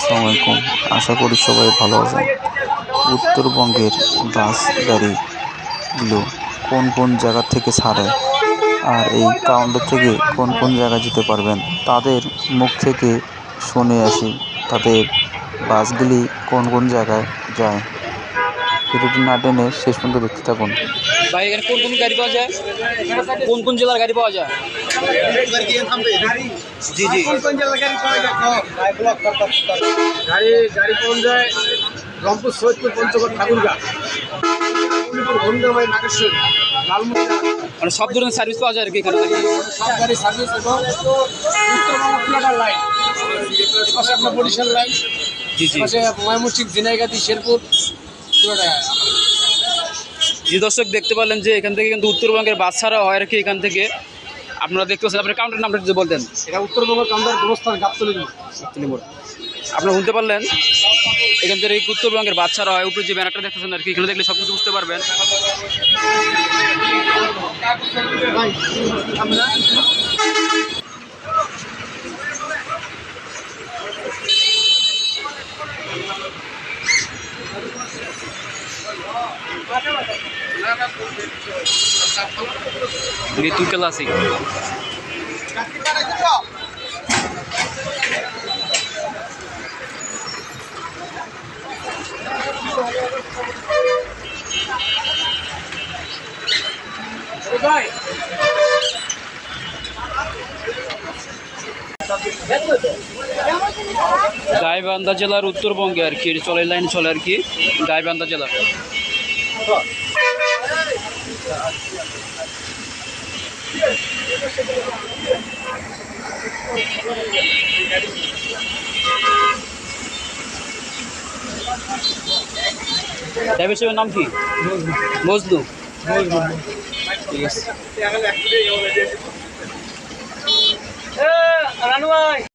আসসালামু আশা করি সবাই ভালো আছেন। উত্তরবঙ্গের বাস গাড়িগুলো কোন কোন জায়গা থেকে ছাড়ে আর এই কাউন্টার থেকে কোন কোন জায়গায় যেতে পারবেন তাদের মুখ থেকে শুনে আসি। তাদের বাসগুলি কোন কোন জায়গায় যায় ভিডিওটি না টেনে শেষ পর্যন্ত দেখতে থাকুন। ভাই, এখানে কোন কোন গাড়ি পাওয়া যায়? কোন কোন জেলার গাড়ি পাওয়া যায়? রংপুর পঞ্চগড় সব ধরনের সার্ভিস পাওয়া যায় আর কি জি, দর্শক দেখতে পারলেন যে এখান থেকে কিন্তু উত্তরবঙ্গের বাস ছাড়া হয় আর কি এখান থেকে। আপনারা দেখতে পাচ্ছেন আপনার কাউন্টার নামটা যদি বলতেন। এটা উত্তরবঙ্গ কাউন্টার গোরস্থান গাবতলি আপনারা শুনতে পারলেন? এখান থেকে উত্তরবঙ্গের ছাড়া হয় উপরে যে ব্যানারটা দেখতেছেন আর কি এখানে দেখলে সব কিছু বুঝতে পারবেন। মৃত্যু ক্লাসিক গাইবান্ধা জেলার উত্তরবঙ্গে আর কি চলে লাইন চলে আর কি গাইবান্ধা জেলা। ড্রাইভার সাহেবের নাম কি? মজলু ঠিক আছে